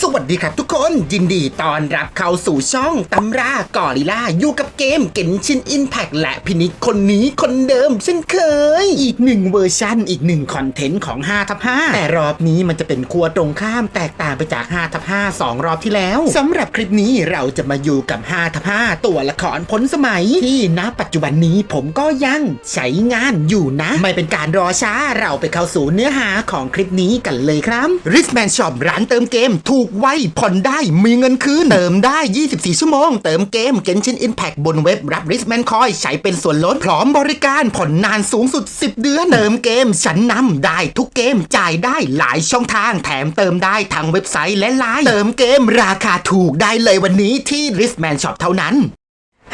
สวัสดีครับทุกคนยินดีต้อนรับเข้าสู่ช่องตำรากอริล่าอยู่กับเกมเกนชินอินแพกและพินิจคนนี้คนเดิมเช่นเคย อีกหนึ่งเวอร์ชันอีกหนึ่งคอนเทนต์ของ5ทับ5แต่รอบนี้มันจะเป็นครัวตรงข้ามแตกต่างไปจาก5ทับ5สองรอบที่แล้วสำหรับคลิปนี้เราจะมาอยู่กับ5ทับ5ตัวละครพ้นสมัย ที่ณปัจจุบันนี้ผมก็ยังใช้งานอยู่นะ ไม่เป็นการรอช้าเราไปเข้าสู่เนื้อหาของคลิปนี้กันเลยครับ r i s m a n Shop ร้านเติมเกมถูกไวผ่อนได้มีเงินคืน เติมได้ 24 ชั่วโมง เติมเกม Genshin Impact บนเว็บรับริสแมนคอยใช้เป็นส่วนลดพร้อมบริการผ่อนนานสูงสุด 10 เดือน เติมเกมชั้นนำได้ทุกเกมจ่ายได้หลายช่องทางแถมเติมได้ทางเว็บไซต์และไลน์เติมเกมราคาถูกได้เลยวันนี้ที่ริสแมนช็อปเท่านั้น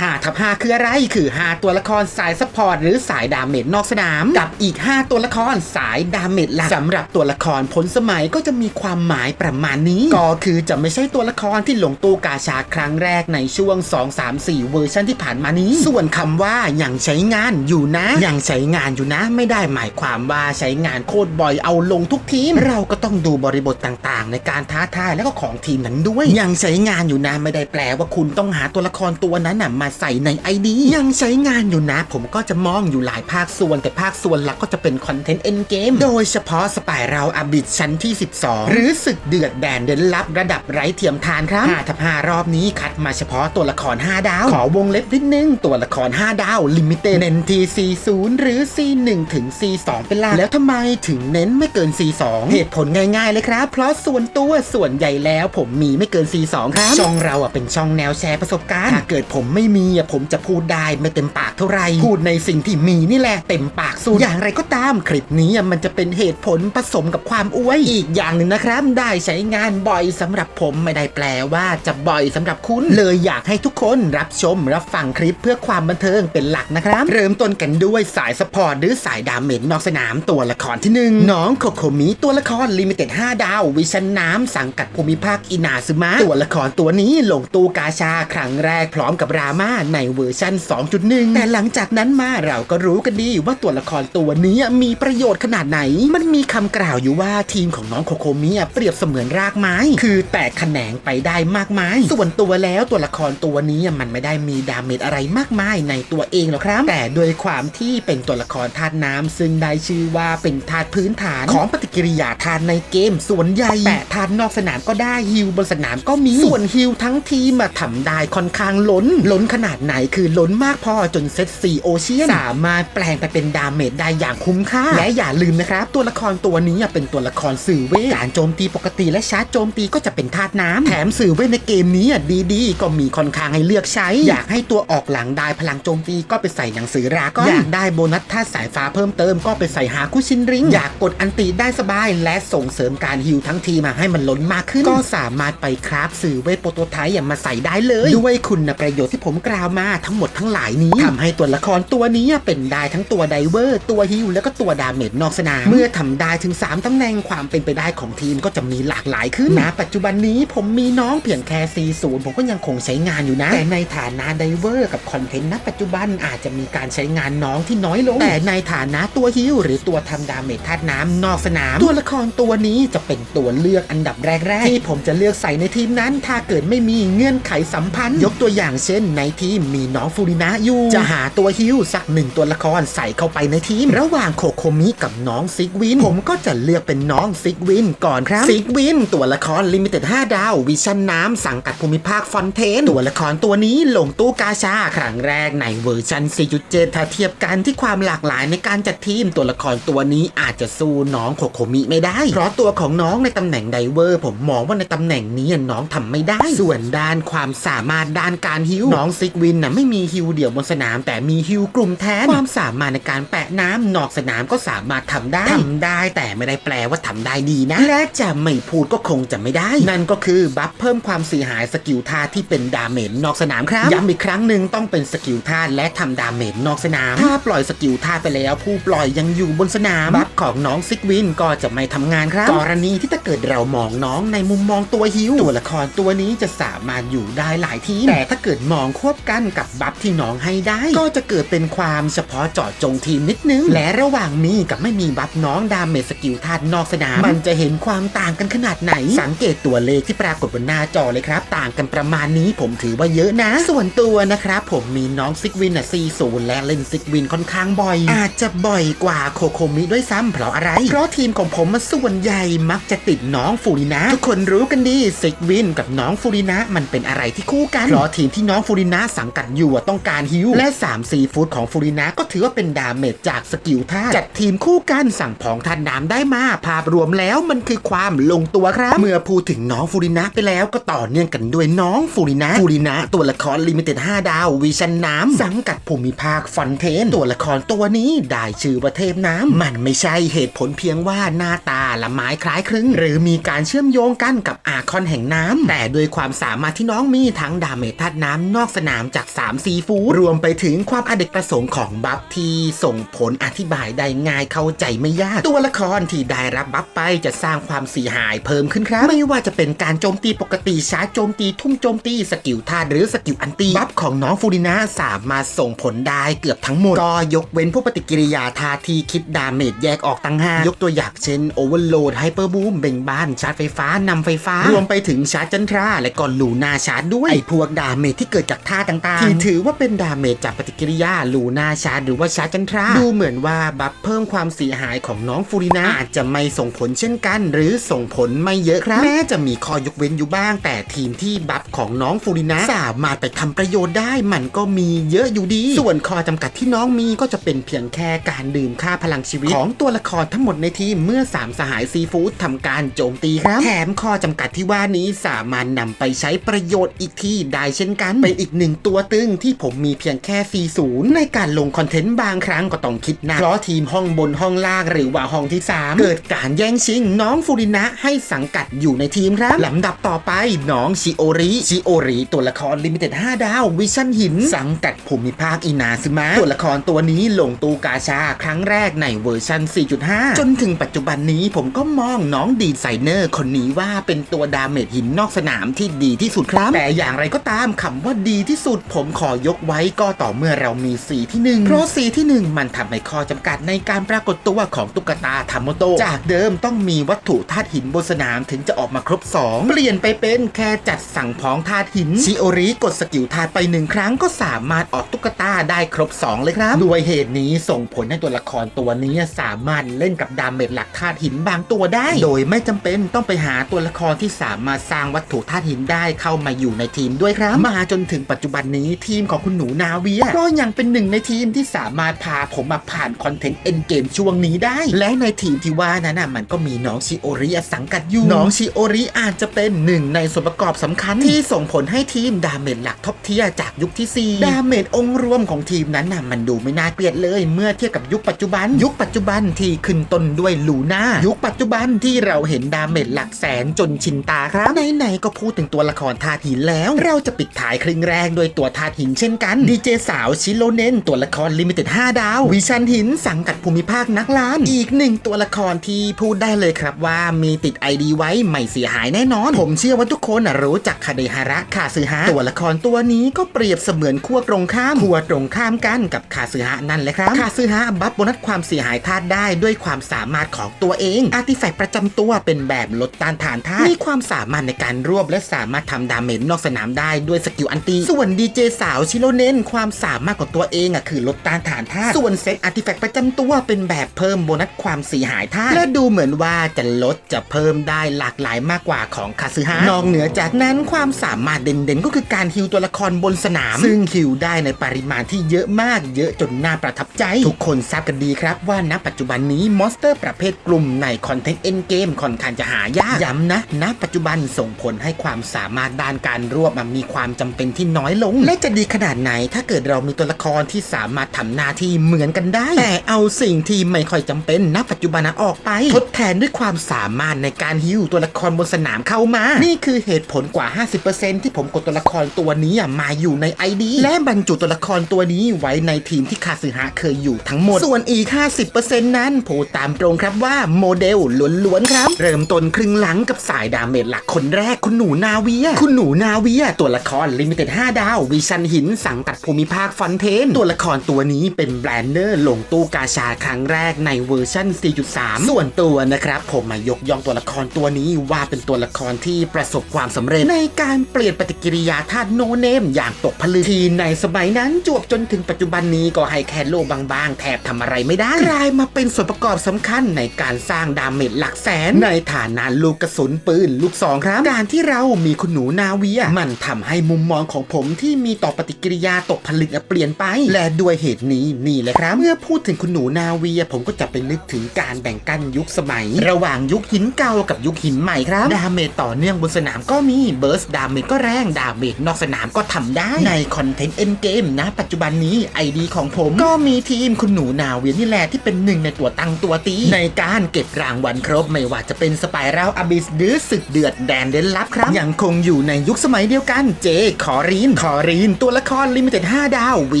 5ทับ5คืออะไรคือ 5 ตัวละครสายซัพพอร์ตหรือสายดาเมจนอกสนาม กับอีก 5 ตัวละครสายดาเมจหลักสำหรับตัวละครพ้นสมัยก็จะมีความหมายประมาณนี้ ก็คือจะไม่ใช่ตัวละครที่ลงตู้กาชาครั้งแรกในช่วง 2 3 4 เวอร์ชันที่ผ่านมานี้ ส่วนคำว่ายังใช้งานอยู่นะยังใช้งานอยู่นะ ไม่ได้หมายความว่าใช้งานโคตรบ่อยเอาลงทุกทีม เราก็ต้องดูบริบทต่างๆ ในการท้าทายและก็ของทีมนั้นด้วยยังใช้งานอยู่นะไม่ได้แปลว่าคุณต้องหาตัวละครตัวนั้นน่ะมาใส่ใน ID ยังใช้งานอยู่นะ ผมก็จะมองอยู่หลายภาคส่วน แต่ภาคส่วนหลักก็จะเป็นคอนเทนต์เอ็นเกมโดยเฉพาะสปายเราอับบิดชั้นที่ 12 หรือศึกเดือดแดนเดินลับระดับไร้เทียมทานครับ5ทับ5รอบนี้คัดมาเฉพาะตัวละคร 5 ดาว ขอวงเล็บนิดนึง ตัวละคร 5 ดาว ลิมิเต็ดเน้นที่ C0 หรือ C1 ถึง C2 เป็นหลักแล้วทำไมถึงเน้นไม่เกิน C2 เหตุผลง่ายๆเลยครับ เพราะส่วนตัวส่วนใหญ่แล้วผมมีไม่เกิน C2 ครับช่องเราอะเป็นช่องแนวแชร์ประสบการณ์ถ้าเกิดผมไม่มีอะผมจะพูดได้ไม่เต็มปากเท่าไหร่พูดในสิ่งที่มีนี่แหละเต็มปากสุดอย่างไรก็ตามคลิปนี้มันจะเป็นเหตุผลผสมกับความอวยอีกอย่างหนึ่งนะครับ ได้ใช้งานบ่อยสำหรับผมไม่ได้แปลว่าจะบ่อยสำหรับคุณเลยอยากให้ทุกคนรับชมรับฟังคลิปเพื่อความบันเทิงเป็นหลักนะครับ เริ่มต้นกันด้วยสายสปอร์ตหรือสายดาเมจนอกสนามตัวละครที่หนึ่งน้องโคโคมิตัวละครลิมิเต็ด5ดาว วิชันน้ำสังกัดภูมิภาคอินาซึมะตัวละครตัวนี้ลงตูกาชาครั้งแรกพร้อมกับรามาในเวอร์ชัน2.1 แต่หลังจากนั้นมาเราก็รู้กันดีว่าตัวละครตัวนี้มีประโยชน์ขนาดไหน มันมีคำกล่าวอยู่ว่าทีมของน้องโคโคมิเปรียบเสมือนรากไม้ คือแตกแขนงไปได้มากมาย ส่วนตัวแล้วตัวละครตัวนี้มันไม่ได้มีดาเมจอะไรมากมายในตัวเองหรอกครับ แต่โดยความที่เป็นตัวละครธาตุน้ำซึ่งได้ชื่อว่าเป็นธาตุพื้นฐานของปฏิกิริยาธาตุในเกมส่วนใหญ่แต่ธาตุนอกสนามก็ได้ฮิลบนสนามก็มีส่วนฮิลทั้งทีมมาทำได้ค่อนข้างล้นล้นขนาดไหนคือล้นมากพอจนเซตซีโอเชียนสามารถแปลงไปเป็นดาเมจได้อย่างคุ้มค่า และอย่าลืมนะครับ ตัวละครตัวนี้เป็นตัวละครสื่อเวทการโจมตีปกติและชาร์จโจมตีก็จะเป็นธาตุน้ำแถมสื่อเวทในเกมนี้ดีๆ ก็มีค่อนข้างให้เลือกใช้ อยากให้ตัวออกหลังได้พลังโจมตีก็ไปใส่หนังสือราก็อยากได้โบนัสธาตุสายฟ้าเพิ่มเติมก็ไปใส่หาคุชินริงอยากกดอันตีได้สบายและส่งเสริมการฮิวทั้งทีมาให้มันล้นมากขึ้น ก็สามารถไปคราฟสื่อเวทโปรโตไทป์อย่างมาใส่ได้เลย ด้วยคุณประโยชน์ที่ผมกล่าวมาทั้งหมดทั้งหลายนี้ทำให้ตัวละครตัวนี้เป็นได้ทั้งตัวไดเวอร์ ตัวฮิลแล้วก็ตัวดาเมจนอกสนาม เมื่อทำได้ถึง 3ตำแหน่งความเป็นไปได้ของทีมก็จะมีหลากหลายขึ้นณปัจจุบันนี้ผมมีน้องเพียงแค่40ผมก็ยังคงใช้งานอยู่นะ แต่ในฐานะไดเวอร์กับคอนเทนต์ณปัจจุบันอาจจะมีการใช้งานน้องที่น้อยลง แต่ในฐานะตัวฮิลหรือตัวทำดาเมจธาตุน้ำนอกสนาม ตัวละครตัวนี้จะเป็นตัวเลือกอันดับแรกๆที่ผมจะเลือกใส่ในทีมนั้น ถ้าเกิดไม่มีเงื่อนไขสัมพันธ์ ยกตัวอย่างเช่นในทีมมีน้องฟูรินะอยู่จะหาตัวฮิลสักหนึ่งตัวละครใส่เข้าไปในทีม ระหว่างโคโคมิกับน้องซิกวิน ผมก็จะเลือกเป็นน้องซิกวินก่อนครับซิกวินตัวละครลิมิเต็ด5ดาว วิชันน้ำสังกัดภูมิภาคฟอนเทน ตัวละครตัวนี้ลงตู้กาชาครั้งแรกในเวอร์ชัน4.7ถ้าเทียบกันที่ความหลากหลายในการจัดทีมตัวละครตัวนี้อาจจะสู้น้องโคโคมิไม่ได้ เพราะตัวของน้องในตำแหน่งไดเวอร์ ผมมองว่าในตำแหน่งนี้น้องทำไม่ได้ ส่วนด้านความสามารถด้านการฮิวน้องซิกวินน่ะไม่มีฮิวเดี่ยวบนสนาม แต่มีฮิวกลุ่มแทนความสามารถในการแปะน้ำนอกสนามก็สามารถทำได้ทำได้แต่ไม่ได้แปลว่าทำได้ดีนะ และจะไม่พูดก็คงจะไม่ได้ นั่นก็คือบัฟเพิ่มความเสียหายสกิลท่าที่เป็นดาเมจนอกสนามครับย้ำอีกครั้งหนึ่งต้องเป็นสกิลท่าและทำดาเมจนอกสนาม ถ้าปล่อยสกิลท่าไปแล้ว ผู้ปล่อยยังอยู่บนสนามบัฟของน้องซิกวินก็จะไม่ทำงานครับกรณีที่ถ้าเกิดเรามองน้องในมุมมองตัวฮิวตัวละครตัวนี้จะสามารถอยู่ได้หลายทีมแต่ถ้าเกิดมองควบกันกับบัฟที่น้องให้ได้ ก็จะเกิดเป็นความเฉพาะเจาะจงทีมนิดนึง และระหว่างมีกับไม่มีบัฟน้องดาเมจสกิลธาตุนอกสนาม มันจะเห็นความต่างกันขนาดไหน สังเกตตัวเลขที่ปรากฏบนหน้าจอเลยครับ ต่างกันประมาณนี้ผมถือว่าเยอะนะ ส่วนตัวนะครับผมมีน้องซิกวินอะ40และเล่นซิกวินค่อนข้างบ่อย อาจจะบ่อยกว่าโคโคมิด้วยซ้ำเพราะอะไร เพราะทีมของผมมาส่วนใหญ่มักจะติดน้องฟูรินะทุกคนรู้กันดีซิกวินกับน้องฟูรินะมันเป็นอะไรที่คู่กันเพราะทีมที่น้องฟูรินะสังกัดอยู่ต้องการฮิวและ3 4ฟุตของฟูรินะก็ถือว่าเป็นดาเมจจากสกิลท่าตุจัดทีมคู่กันสั่งผองทันน้ำได้มาภาพรวมแล้วมันคือความลงตัวครับ เมื่อพูดถึงน้องฟูรินะไปแล้วก็ต่อเนื่องกันด้วยน้องฟูรินะฟูรินะตัวละครลิมิเต็ด5ดาววิชันน้ำสังกัดภูมิภาคฟอนเทน ตัวละครตัวนี้ได้ชื่อว่าเทพน้ำมันไม่ใช่เหตุผลเพียงว่าหน้าตาละไม้คล้ายคลึง หรือมีการเชื่อมโยงกันกับอาคอนแห่งน้ำแต่ด้วยความสามารถที่น้องมีทั้งดาเมจธาตุน้ำนอกสนามจาก3ซีฟูดรวมไปถึงความอเด็กประสงค์ของบัฟที่ส่งผลอธิบายได้ง่ายเข้าใจไม่ยาก ตัวละครที่ได้รับบัฟไปจะสร้างความเสียหายเพิ่มขึ้นครับ ไม่ว่าจะเป็นการโจมตีปกติชาร์จโจมตีทุ่มโจมตีสกิลธาตุหรือสกิลอันตีบัฟของน้องฟูรินะสามารถส่งผลได้เกือบทั้งหมด ก็ยกเว้นผู้ปฏิกิริยาท่าที่คิดดาเมจแยกออกต่างหากยกตัวอย่างเช่นโอเวอร์โหลดไฮเปอร์บูมเบ่งบานชาร์จไฟฟ้านำไฟฟ้า รวมไปถึงชาร์จจันทราและก็ลูนาชาร์จด้วยไอพวกดาเมจที่เกิดจากท่าต่างๆ ที่ถือว่าเป็นดาเมจจากปฏิกิริยาลูนาชาร์จหรือว่าชาร์จจันทรา ดูเหมือนว่าบัฟเพิ่มความเสียหายของน้องฟูรินะอาจจะไม่ส่งผลเช่นกัน หรือส่งผลไม่เยอะครับ แม้จะมีข้อยกเว้นอยู่บ้าง แต่ทีมที่บัฟของน้องฟูรินะสามารถไปทำประโยชน์ได้มันก็มีเยอะอยู่ดี ส่วนข้อจำกัดที่น้องมีก็จะเป็นเพียงแค่การดื่มค่าพลังชีวิต ของตัวละครทั้งหมดในทีมเมื่อ 3 สหายซีฟู้ดทำการโจมตีครับ แถมข้อจำกัดที่ว่านี้สามารถนำไปใช้ประโยชน์อีกที่ได้เช่นกันเป็นอีกหนึ่งตัวตึงที่ผมมีเพียงแค่ 40 ในการลงคอนเทนต์บางครั้งก็ต้องคิดหนะเพราะทีมห้องบนห้องล่างหรือว่าห้องที่ 3 เกิดการแย่งชิงน้องฟูรินะให้สังกัดอยู่ในทีมครับลำดับต่อไปน้องชิโอริชิโอริตัวละครลิมิเต็ด5ดาววิชั่นหิน สังกัดภูมิภาคอินาซึมะตัวละครตัวนี้ลงตูกาชาครั้งแรกในเวอร์ชัน 4.5 จนถึงปัจจุบันนี้ผมก็มองน้องดีไซเนอร์คนนี้ว่าเป็นตัวดาเมจหินนอกสนามที่ดีที่สุดครับ แต่อย่างไรก็ตามคำว่าดีที่สุด ผมขอยกไว้ก็ต่อเมื่อเรามีสีที่ 1 เพราะสีที่ 1 มันทำให้ข้อจำกัดในการปรากฏตัวของตุ๊กตาทามโมโตะจากเดิมต้องมีวัตถุธาตุหินบนสนามถึงจะออกมาครบ 2 เปลี่ยนไปเป็นแค่จัดสั่งพ้องธาตุหินชิโอริกดสกิลธาตุไปหนึ่งครั้งก็สามารถออกตุ๊กตาได้ครบ 2 เลยครับด้วยเหตุนี้ส่งผลให้ตัวละครตัวนี้สามารถเล่นกับดาเมจหลักธาตุหินบางตัวได้ โดยไม่จำเป็นต้องไปหาตัวละครที่สามารถสร้างวัตถุธาตุหินได้เข้ามาอยู่ในทีมด้วยครับ มาจนถึงปัจจจุบันนี้ทีมของคุณหนูนาเวียก็ยังเป็นหนึ่งในทีมที่สามารถพาผมมาผ่านคอนเทนต์เอ็นเกมช่วงนี้ได้ และในทีมที่ว่านั้นน่ะมันก็มีน้องชิโอริสังกัดอยู่ น้องชิโอริอาจจะเป็นหนึ่งในส่วนประกอบสำคัญที่ส่งผลให้ทีมดาเมจหลักท็อปเทียจากยุคที่ 4 ดาเมจองค์รวมของทีมนั้นน่ะมันดูไม่น่าเกลียดเลย เมื่อเทียบกับยุคปัจจุบัน ยุคปัจจุบันที่ขึ้นต้นด้วยลูน่ายุคปัจจุบันที่เราเห็นดาเมจหลักแสนจนชินตาครับไหนๆก็พูดถึงตัวละครธาตุหินแล้ว เราจะปิดท้ายครึ่งแรกด้วยตัวธาตุหินเช่นกันดีเจสาวชิโรเนนตัวละครลิมิเต็ด5ดาว วิชันหินสังกัดภูมิภาคนักล้าน อีกหนึ่งตัวละครที่พูดได้เลยครับว่ามีติดไอดีไว้ไม่เสียหายแน่นอน ผมเชื่อว่าทุกคนน่ะรู้จักคาเดฮาระคาซึฮะตัวละครตัวนี้ก็เปรียบเสมือนขั้วตรงข้ามขั้วตรงข้ามกันกับคาซึฮะนั่นแหละครับคาซึฮะบัฟโบนัสความเสียหายธาตุได้ด้วยความสามารถของตัวเองอาร์ติแฟกต์ประจำตัวเป็นแบบลดต้านทานธาตุมีความสามารถในการรวบและสามารถทำดาเมจนอกสนามได้ด้วยสกิลอันตีส่วนวนดีเจสาวชิโรเน้นความสามารถของตัวเองอะคือลดต้านทานธาตุส่วนเซ็ตอาร์ติแฟกต์ประจำตัวเป็นแบบเพิ่มโบนัสความเสียหายธาตุและดูเหมือนว่าจะลดจะเพิ่มได้หลากหลายมากกว่าของคาซึฮะนอกเหนือจากนั้นความสามารถเด่นๆ ก็คือการฮิวตัวละครบนสนาม ซึ่งฮิวได้ในปริมาณที่เยอะมากเยอะจนน่าประทับใจ ทุกคนทราบกันดีครับว่าณปัจจุบันนี้มอนสเตอร์ประเภทกลุ่มในคอนเทนต์เอ็นเกมค่อนข้างจะหายากย้ำนะณปัจจุบันส่งผลให้ความสามารถด้านการรวบมันมีความจำเป็นที่น้อยลง และจะดีขนาดไหนถ้าเกิดเรามีตัวละครที่สามารถทำหน้าที่เหมือนกันได้ แต่เอาสิ่งที่ไม่ค่อยจำเป็นณปัจจุบันนั้นออกไป ทดแทนด้วยความสามารถในการฮิวตัวละครบนสนามเข้ามา นี่คือเหตุผลกว่า 50%ที่ผมกดตัวละครตัวนี้อะมาอยู่ใน ID และบรรจุตัวละครตัวนี้ไว้ในทีมที่คาซึฮะเคยอยู่ทั้งหมด ส่วนอีก 50%นั้นพูดตามตรงครับว่าโมเดลล้วนๆครับ เริ่มต้นครึ่งหลังกับสายดาเมจหลักคนแรกคุณหนูนาเวีย คุณหนูนาเวีย ตัวละครลิมิเต็ด5 5ดาว วิชันหินสังกัดภูมิภาคฟอนเทน ตัวละครตัวนี้เป็นแบรนเนอร์ลงตู้กาชาครั้งแรกในเวอร์ชัน4.3 ส่วนตัวนะครับผมมายกย่องตัวละครตัวนี้ว่าเป็นตัวละครที่ประสบความสำเร็จ ในการเปลี่ยนปฏิกิริยาธาตุโนเนม อย่างตกผลึกที่ในสมัยนั้นจวบจนถึงปัจจุบันนี้ก็ให้แค่โลบางๆ แทบทำอะไรไม่ได้ กลายมาเป็นส่วนประกอบสำคัญในการสร้างดาเมจหลักแสน ในฐานะลูกกระสุนปืนลูกซองครับ การที่เรามีคุณหนูนาเวีย มันทำให้มุมมองของผมที่มีต่อปฏิกิริยาตกผลึกเปลี่ยนไป และด้วยเหตุนี้นี่แหละครับ เมื่อพูดถึงคุณหนูนาเวีย ผมก็จะไปนึกถึงการแบ่งกันยุคสมัย ระหว่างยุคหินเก่ากับยุคหินใหม่ครับ ดาเมจต่อเนื่องบนสนามก็มีเบิร์สดาเมจก็แรงดาเมจนอกสนามก็ทำได้ในคอนเทนต์เอ็นเกมนะ ปัจจุบันนี้ไอดีของผมก็มีทีมคุณหนูนาเวียนี่แหละที่เป็นหนึ่งในตัวตั้งตัวตี ในการเก็บรางวัลครบไม่ว่าจะเป็นสไปรัลอบิสหรือศึกเดือดแดนเดนลับครับยังคงอยู่ในยุคสมัยเดียวกันเจคอรีนคอรีนตัวละครลิมิเต็ด5ดาว วิ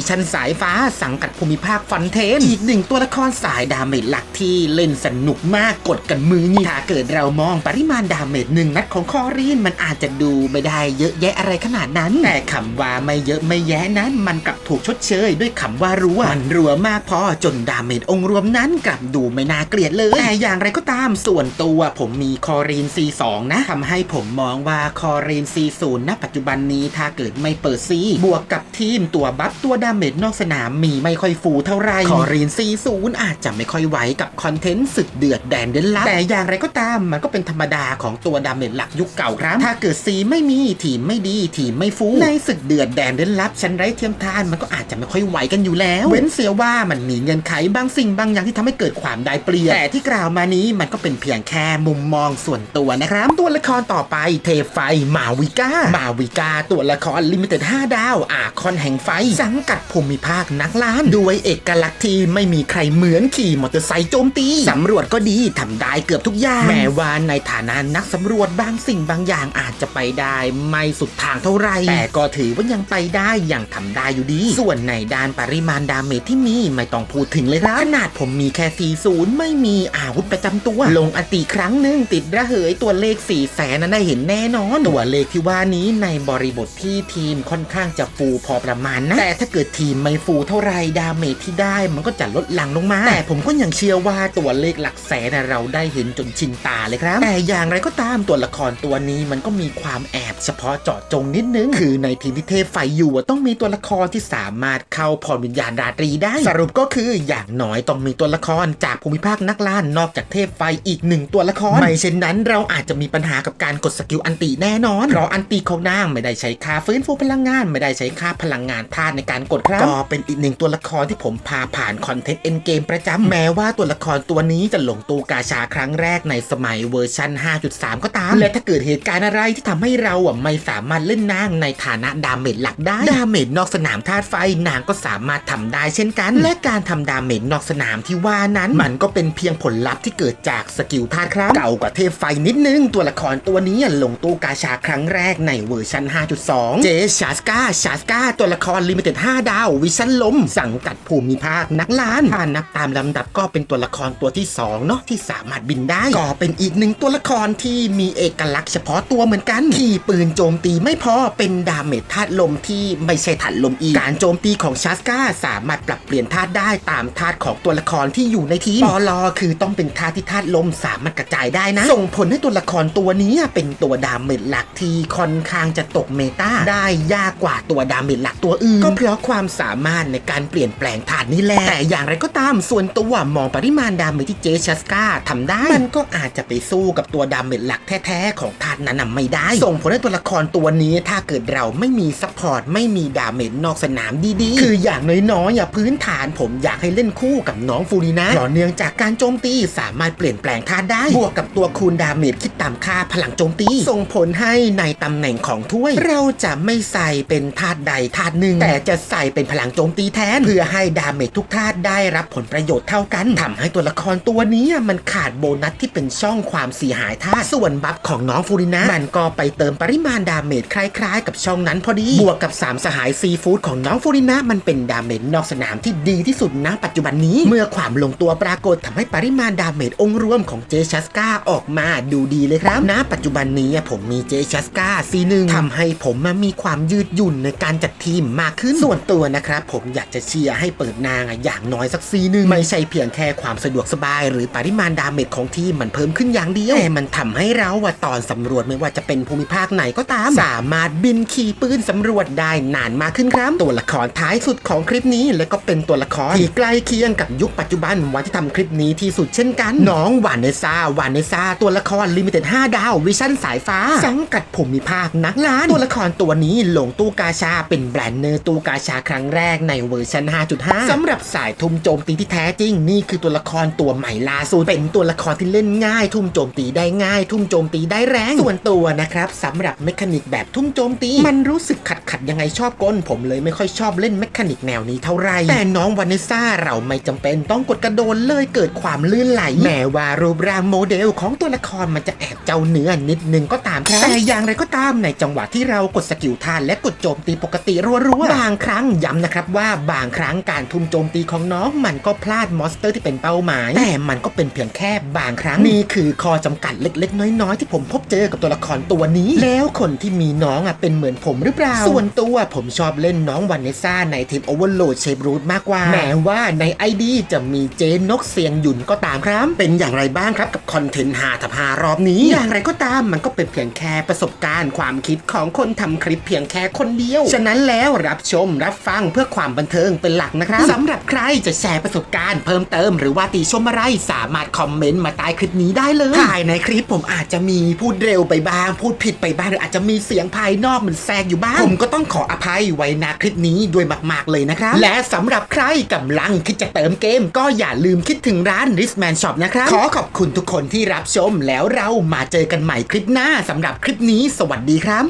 ชันสายฟ้าสังกัดภูมิภาคฟอนเทน อีกหนึ่งตัวละครสายดาเมจหลักที่เล่นสนุกมากกดกันมือนี่ถ้าเกิดเรามองปริมาณดาเมจหนึ่งนัดของคอรีนมันอาจจะดูไม่ได้เยอะแยะอะไรขนาดนั้น แต่คำว่าไม่เยอะไม่แยะนั้น มันกลับถูกชดเชยด้วยคำว่ารัวมันรัวมากพอจนดาเมจองค์รวมนั้นกลับดูไม่น่าเกลียดเลยแต่อย่างไรก็ตามส่วนตัวผมมีคอรีน C2 นะทำให้ผมมองว่าคอรีน C0 ณปัจจุบันนี้ถ้าเกิดไม่เปิดซีบวกกับทีมตัวบัฟตัวดาเมจนอกสนามมีไม่ค่อยฟูเท่าไหร่คอรีน C0 อาจจะไม่ค่อยไหวกับคอนเทนต์ศึกเดือดแดนเดนลับแต่อย่างไรก็ตามมันก็เป็นธรรมดาของตัวดาเมจหลักยุคเก่าครับ ถ้าเกิดซีไม่มีทีมไม่ดีทีมไม่ฟูในศึกเดือดแดนเดนลับชั้นไร้เทียมทานมันก็อาจจะไม่ค่อยไหวกันอยู่แล้ว เว้นเสียว่ามันมีเงื่อนไขบางสิ่งบางอย่างที่ทำให้เกิดความได้เปรียบแต่ที่กล่าวมานี้มันก็เป็นเพียงแค่มุมมองส่วนตัวนะครับ ตัวละครต่อไปเทไฟมาวิก้ามาวิก้าตัวละครลิมิเต็ด5ดาว อาคอนแห่งไฟ สังกัดภูมิภาคนักล้าน ด้วยเอกลักษณ์ที่ไม่มีใครเหมือนขี่มอเตอร์ไซค์โจมตี สำรวจก็ดีทำได้เกือบทุกอย่าง แม้ว่าในฐานะนักสำรวจบางสิ่งบางอย่างอาจจะไปได้ ไม่สุดทางเท่าไหร่แต่ก็ถือว่ายังไปได้ยังทำได้อยู่ดี ส่วนในด้านปริมาณดาเมจที่มีไม่ต้องพูดถึงเลยครับขนาดผมมีแค่ 40 ไม่มีอาวุธประจำตัว ลงอติครั้งหนึ่งติดระเหยตัวเลข4แสนนั้นได้เห็นแน่นอน ตัวเลขที่ว่านี้ในบริบทที่ทีมค่อนข้างจะฟูพอประมาณนะ แต่ถ้าเกิดทีมไม่ฟูเท่าไหรดาเมจที่ได้มันก็จะลดหลั่งลงมา แต่ผมก็ยังเชื่อว่าตัวเลขหลักแสนน่ะเราได้เห็นจนชินตาเลยครับ แต่อย่างไรก็ตามตัวละครตัวนี้มันก็มีความแอบเฉพาะเจาะจงนิดนึง คือในทีมที่เทพไฟอยู่อะต้องมีตัวละครที่สามารถเข้าพรวิญญาณราตรีได้ สรุปก็คืออย่างน้อยต้องมีตัวละครจากภูมิภาคนักล่านนอกจากเทพไฟอีกหนึ่งตัวละครไม่เช่นนั้นเราอาจจะมีปัญหากับการกดสกิลอันติแน่นอนเพราะอันติของนางไม่ได้ใช้ค่าฟื้นฟูพลังงานไม่ได้ใช้ค่าพลังงานธาตุในการกดครับก็เป็นอีกหนึ่งตัวละครที่ผมพาผ่านคอนเทนต์เอ็นเกมประจำแม้ว่าตัวละครตัวนี้จะลงตูกาชาครั้งแรกในสมัยเวอร์ชัน5.3 ก็ตาม และถ้าเกิดเหตุการณ์อะไรที่ทำให้เราอะไม่สามารถเล่นนางในฐานะดาเมจหลักได้ ดาเมจนอกสนามธาตุไฟนางก็สามารถทำได้เช่นกัน และการทำดาเมจนอกสนามที่ว่านั้นมันก็เป็นเพียงผลลัพธ์ที่เกิดจากสกิลธาตุครับเก่ากว่าเทพไฟนิดนึงตัวละครตัวนี้ลงตู้กาชาครั้งแรกในเวอร์ชัน5.2 เจชชาสกาชาสกาตัวละครลิมิเต็ด5ดาว วิชั่นลม สังกัดภูมิภาคนักล้านถ้านับตามลำดับก็เป็นตัวละครตัวที่สองเนาะที่สามารถบินได้ ก็เป็นอีกหนึ่งตัวละครที่มีเอกลักษณ์เฉพาะตัวเหมือนกันขี่ปืนโจมตีไม่พอเป็นดาเมจธาตุลมที่ไม่ใช่ธาตุลมอีก การโจมตีของชาสกาสามารถปรับเปลี่ยนธาตุได้ตามธาตุของตัวละครที่อยู่ในทีมปลอคือต้องเป็นธาตุที่ธาตุลมสามารถกระจายได้นะ ส่งผลให้ตัวละครตัวนี้เป็นตัวดาเมจหลักที่ค่อนข้างจะตกเมตาได้ยากกว่าตัวดาเมจหลักตัวอื่น ก็เพราะความสามารถในการเปลี่ยนแปลงธาตุนี่แหละ แต่อย่างไรก็ตามส่วนตัวมองปริมาณดาเมจที่เจชัสกาทำได้ มันก็อาจจะไปสู้กับตัวดาเมจหลักแท้ๆของธาตุนั้นไม่ได้ ส่งผลให้ตัวละครตัวนี้ถ้าเกิดเราไม่มีซัพพอร์ตไม่มีดาเมจนอกสนามดีๆ คืออย่างน้อยๆอย่าพื้นฐานผมอยากให้เล่นคู่กับน้องฟูรินะเพราะเนื่องจากการโจมตีสามารถเปลี่ยนแปลงธาตุได้ บวกกับตัวคูณดาเมจคิดตามค่าพลังโจมตี ส่งผลให้ในตำแหน่งของถ้วย เราจะไม่ใส่เป็นธาตุใดธาตุหนึ่ง แต่จะใส่เป็นพลังโจมตีแทน เพื่อให้ดาเมจทุกธาตุได้รับผลประโยชน์เท่ากันทำให้ตัวละครตัวนี้มันขาดโบนัสที่เป็นช่องความเสียหายธาตุส่วนบัฟของน้องฟูรินะมันก็ไปเติมปริมาณดาเมจคล้ายๆ กับช่องนั้นพอดี บวกกับ 3 สหายซีฟู้ดของน้องฟูรินะมันเป็นดาเมจนอกสนามที่ดีที่สุดณปัจจุบันนี้ เมื่อความลงตัวปรากฏทำให้ปริมาณดาเมจองค์รวมของเจชัสกาออกมาดูดีเลยครับณปัจจุบันนี้ผมมีเจชัสกาซีหนึ่งทำให้ผมมามีความยืดหยุ่นในการจัดทีมมากขึ้นส่วนตัวนะครับผมอยากจะเชียร์ให้เปิดนางอะอย่างน้อยสักซีหนึงไม่ใช่เพียงแค่ความสะดวกสบาย หรือปริมาณดาเมจของทีมมันเพิ่มขึ้นอย่างเดียวแต่มันทำให้เราอะตอนสำรวจไม่ว่าจะเป็นภูมิภาคไหนก็ตาม สามารถบินขี่ปืนสำรวจได้นานมากขึ้นครับ ตัวละครท้ายสุดของคลิปนี้ และก็เป็นตัวละครที่ใกล้เคียงกับยุคปัจจุบันวันที่ทำคลิปนี้ที่สุดเช่นกัน น้องวานเนซ่าวานเนซ่าตัวละครลิมิเต็ด5ดาววิชั่นสายฟ้าสังกัดภูมิภาคนักล้านตัวละครตัวนี้หลงตู้กาชาเป็นแบรนด์เนอร์ตู้กาชาครั้งแรกในเวอร์ชัน 5.5 สำหรับสายทุ่มโจมตีที่แท้จริง นี่คือตัวละครตัวใหม่ล่าสุดเป็นตัวละครที่เล่นง่าย ทุ่มโจมตีได้ง่าย ทุ่มโจมตีได้แรง ส่วนตัวนะครับสำหรับเมคานิกแบบทุ่มโจมตี มันรู้สึกขัดขัดยังไงชอบก้นผมเลยไม่ค่อยชอบเล่นเมคานิกแนวนี้เท่าไหร่แต่น้องวานเนซ่าเราไม่จำเป็นต้องกดกระโดดเลยเกิดความลื่นไหลแม้ว่ารูปร่างโมเดลของตัวละครมันจะแอบเจ้าเนื้อนิดนึงก็ตามแต่อย่างไรก็ตามในจังหวะที่เรากดสกิลท่านและกดโจมตีปกติรัวๆ บางครั้งย้ำนะครับว่าบางครั้งการทุ่มโจมตีของน้องมันก็พลาดมอนสเตอร์ที่เป็นเป้าหมาย แต่มันก็เป็นเพียงแค่บางครั้งนี่คือข้อจำกัดเล็กๆ น้อยๆ ที่ผมพบเจอกับตัวละครตัวนี้ แล้วคนที่มีน้องอะเป็นเหมือนผมหรือเปล่า ส่วนตัวผมชอบเล่นน้องวันเนซ่าในทีมโอเวอร์โหลดเชฟรูทมากกว่า แม้ว่าใน ID จะมีเจนนกเสียงหยุ่นก็ตามครับ เป็นอย่างไรบ้างครับกับคอนเทนต์หาทับหารอบนี้ อย่างไรก็ตามมันก็เป็นเพียงแค่ประสบการณ์ความคิดของคนทำคลิปเพียงแค่คนเดียว ฉะนั้นแล้วรับชมรับฟังเพื่อความบันเทิงเป็นหลักนะครับสำหรับใครจะแชร์ประสบการณ์เพิ่มเติม หรือว่าติชมอะไรสามารถคอมเมนต์มาใต้คลิปนี้ได้เลยภายในคลิปผมอาจจะมีพูดเร็วไปบ้าง พูดผิดไปบ้างหรืออาจจะมีเสียงภายนอกมันแทรกอยู่บ้าง ผมก็ต้องขออภัยไว้ณคลิปนี้ด้วยมาก ๆ เลยนะครับ และสำหรับใครกำลังคิดจะเติมเกม ก็อย่าลืมคิดถึงร้าน r i s m a n Shop นะครับ ขอขอบคุณทุกคนที่รับชมแล้วเรามาเจอกันใหม่คลิปหน้าสำหรับคลิปนี้สวัสดีครับ